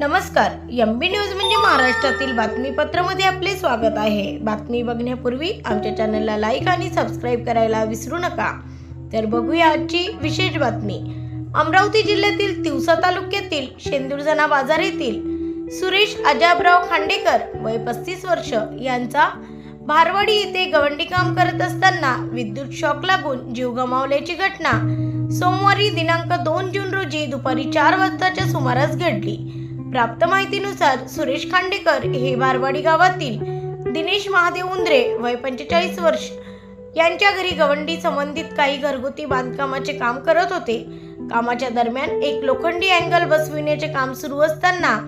नमस्कार M B news म्हणजे महाराष्ट्रातील बातमीपत्रामध्ये आपले स्वागत आहे. बातमी बघण्यापूर्वी आमच्या चॅनलला लाईक आणि सबस्क्राईब करायला विसरू नका. तर बघूया आजची विशेष बातमी. अमरावती जिल्ह्यातील तिवसा तालुक्यातील शेंदुरजना बाजार येथील सुरेश अजाबराव खांडेकर वय पस्तीस वर्ष यांचा भारवाडी येथे गवंडी काम करत असताना विद्युत शॉक लागून जीव गमावल्याची घटना. सोमवारी दिनांक दोन जून रोजी दुपारी चार वाजताच्या सुमारास घडली. प्राप्त माहितीनुसार सुरेश खांडेकर हे बारवाडी गावातील दिनेश महादेव उंद्रे वय पंचेचाळीस वर्ष. यांच्या घरी गवंडी संबंधित काही घरगुती बांधकामाचे काम करत होते. कामाच्या दरम्यान एक लोखंडी अँगल बसविण्याचे काम सुरू असताना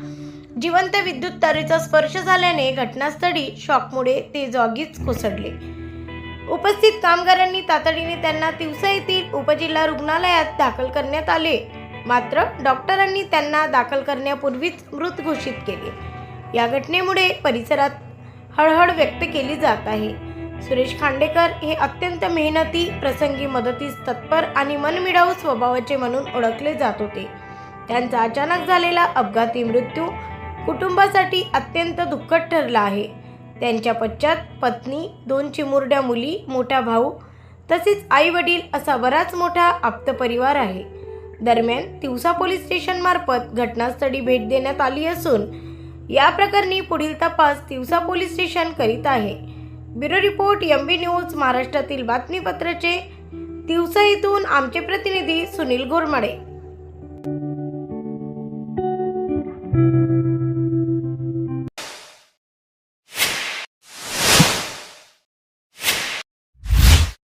जिवंत विद्युत तारेचा स्पर्श झाल्याने घटनास्थळी शॉकमुळे ते जागीच कोसळले. उपस्थित कामगारांनी तातडीने त्यांना तिवसा येथील उपजिल्हा रुग्णालयात दाखल करण्यात आले. मात्र डॉक्टरांनी त्यांना दाखल करण्यापूर्वीच मृत घोषित केले. या घटनेमुळे परिसरात हळहळ व्यक्त केली जात आहे. सुरेश खांडेकर हे अत्यंत मेहनती प्रसंगी मदतीस तत्पर आणि मनमिळावू स्वभावाचे म्हणून ओळखले जात होते. त्यांचा अचानक झालेला अपघाती मृत्यू कुटुंबासाठी अत्यंत दुःखद ठरला आहे. त्यांच्या पश्चात पत्नी दोन चिमुरड्या मुली मोठा भाऊ तसेच आई वडील असा बराच मोठा आप्त परिवार आहे. दरम्यान तिवसा पोलीस स्टेशन मार्फत घटनास्थळी भेट देण्यात आली असून या प्रकरणी पुढील तपास तिवसा पोलीस स्टेशन करीत आहे. Bureau report M B news महाराष्ट्रातील बातमीपत्राचे तिवसा येथून आमचे प्रतिनिधी सुनील गोरमाडे.